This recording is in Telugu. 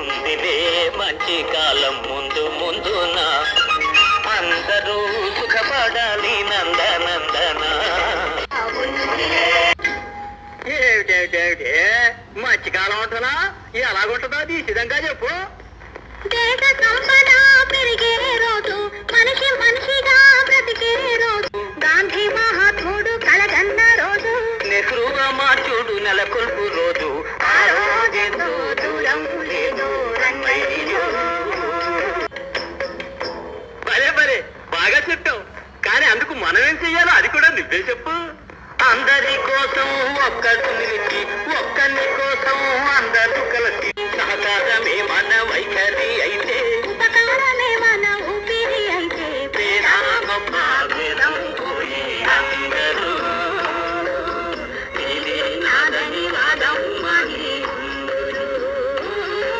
ఉందిరే మంచి కాలం ముందు ముందున. అందరూ సుఖపడాలి నందనందన. ఏమిటేమిటేమిటే మంచి కాలం ఉంటున్నా ఎలాగుంటుందో తీసిదంగా చెప్పు. కానీ అందుకు మనం ఏం చెయ్యాలో అది కూడా నువ్వే చెప్పు. అందరి కోసం ఒక్కడు నిలిచి ఒక్కరి కోసం అందరూ కలిసి. సహకారమే మన వైఖరి అయితే. ఉపకారమే మన ఊపిరి అయితే. ప్రేమ